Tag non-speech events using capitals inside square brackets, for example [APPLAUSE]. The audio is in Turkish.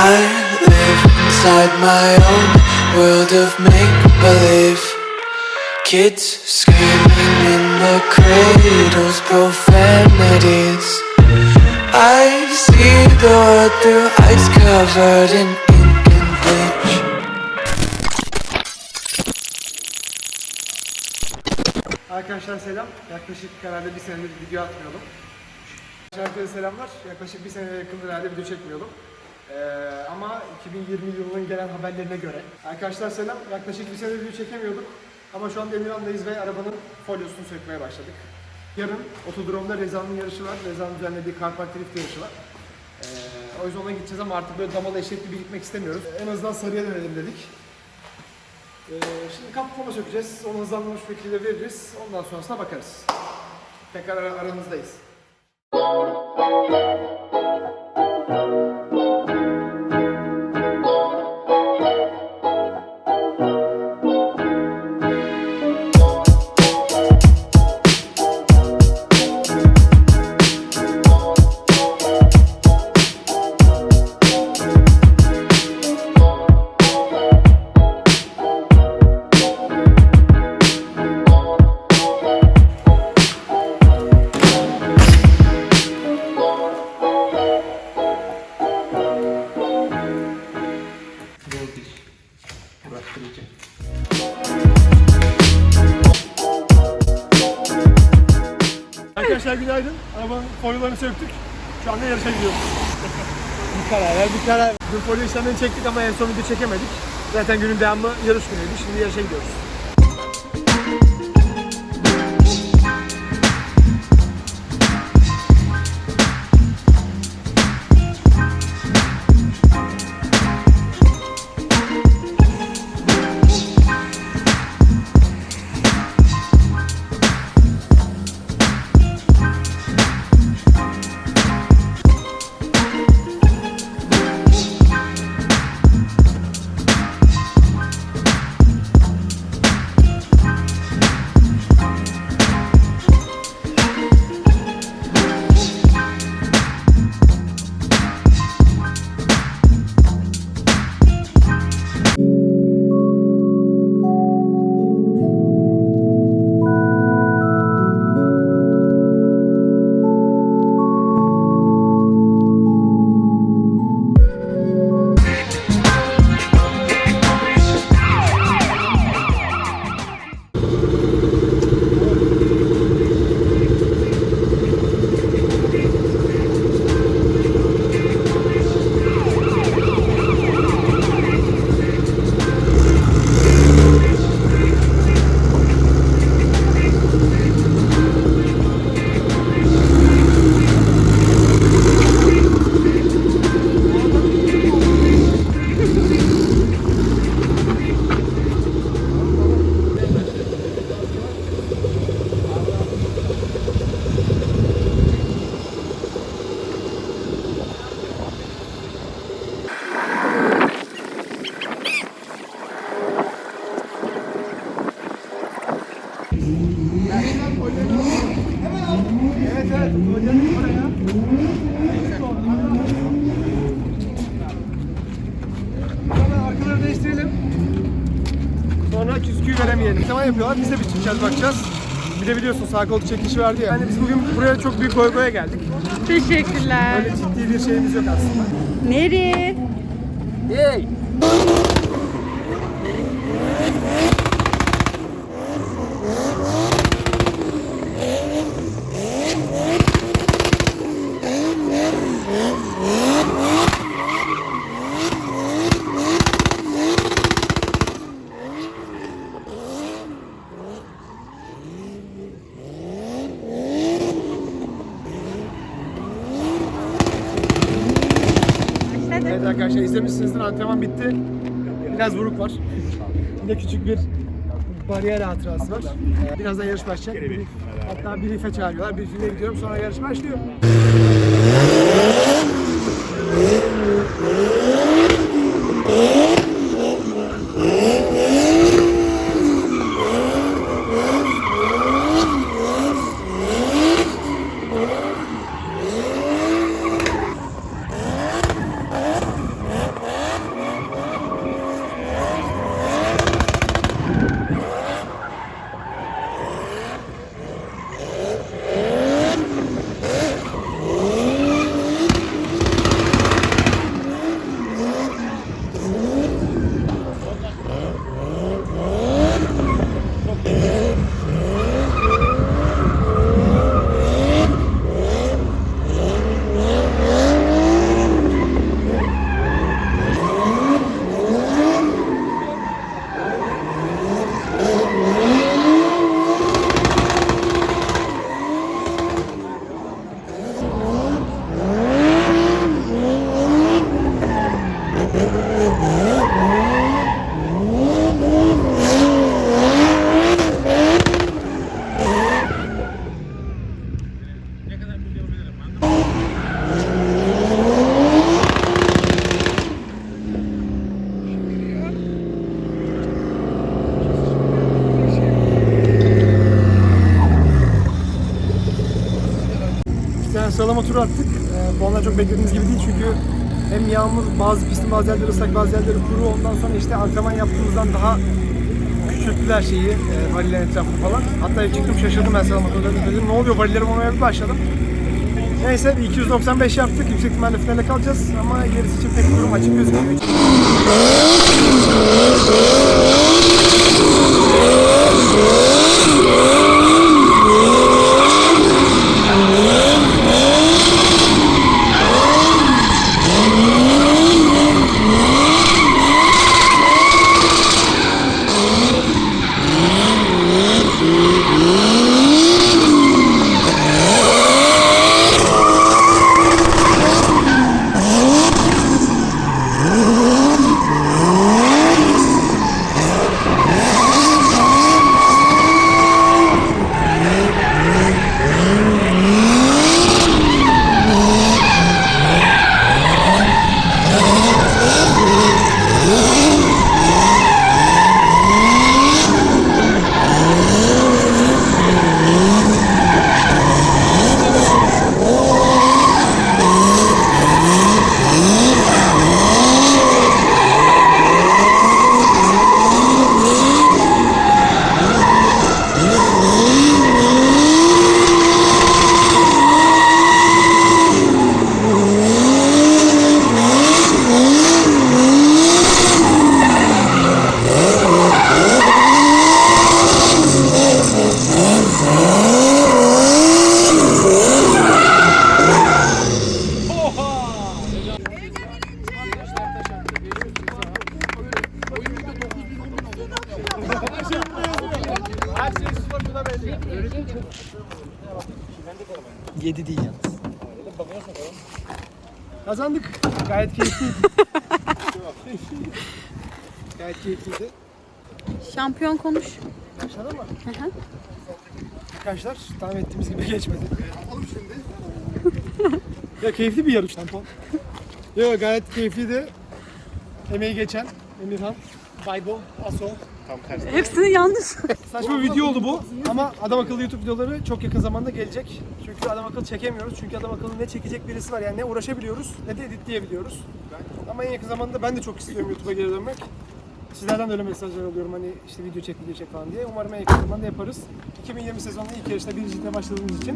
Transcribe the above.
I live inside my own world of make believe. Kids screaming in the cradles, profanities. I see the world through ice covered in ink and bleach. Arkadaşlar selam. Yaklaşık herhalde bir senedir video atmıyordum. Herkese selamlar. Yaklaşık bir seneye yakındır herhalde video çekmiyordum. Ee, ama 2020 yılının gelen haberlerine göre. Arkadaşlar selam. Yaklaşık bir senedir video çekemiyorduk. Ama şu an Emirhan'dayız ve arabanın folyosunu sökmeye başladık. Yarın otodromda Reza'nın yarışı var. Reza'nın düzenlediği Car Park Drift yarışı var. Ee, o yüzden ona gideceğiz ama artık böyle damalı eşek gibi gitmek istemiyoruz. En azından sarıya dönelim dedik. Ee, şimdi kaplama sökeceğiz. Onu hızlandırmış şekilde veririz. Ondan sonrasına bakarız. Tekrar ar- aranızdayız. Arabanın folyolarını söktük. Şu anda yarışa gidiyoruz. [LAUGHS] bir karar ver, bir karar ver. Dün folyo işlemlerini çektik ama en son video çekemedik. Zaten günün devamı yarış günüydü. Şimdi yarışa gidiyoruz. Sonra küsküyü veremeyelim. Tamam yapıyorlar. Biz de bir çıkacağız bakacağız. Bir de biliyorsun sağ koltuk çekişi vardı ya. Yani biz bugün buraya çok büyük goy goya geldik. Teşekkürler. Öyle ciddi bir şeyimiz yok aslında. Nereye? Hey! Evet arkadaşlar izlemişsinizdir antrenman bitti. Biraz vuruk var. Yine küçük bir bariyer hatırası var. Birazdan yarış başlayacak. Hatta bir ife çağırıyorlar. Bir gidiyorum sonra yarış başlıyor. Turu attık. Ee, bu onlar çok beklediğimiz gibi değil çünkü hem yağmur, bazı pistin bazı yerleri ıslak, bazı yerleri kuru. Ondan sonra işte antrenman yaptığımızdan daha küçülttüler şeyi, e, varillerin etrafını falan. Hatta çıktım şaşırdım ben sana motorlarını dedim. Ne oluyor varillerim olmaya bir başladım. Neyse bir 295 yaptık. Yüksek ihtimalle finale kalacağız ama gerisi için pek durum açık gözükmüyor. Yedi değil yalnız. Kazandık. Gayet keyifliydi. Gayet keyifliydi. Şampiyon konuş. Başladı mı? Arkadaşlar tahmin ettiğimiz gibi geçmedi. Alalım şimdi. ya keyifli bir yarış tampon. Yok gayet keyifliydi. Emeği geçen Emirhan, Baybo, Aso. Hepsini yanlış. Saçma bir video oldu bu ama adam akıllı YouTube videoları çok yakın zamanda gelecek. Çünkü adam akıllı çekemiyoruz. Çünkü adam akıllı ne çekecek birisi var. Yani ne uğraşabiliyoruz ne de editleyebiliyoruz. Ama en yakın zamanda ben de çok istiyorum YouTube'a geri dönmek. Sizlerden de öyle mesajlar alıyorum hani işte video çek video çek falan diye. Umarım en yakın zamanda yaparız. 2020 sezonunda ilk yarışta birincilikle başladığımız için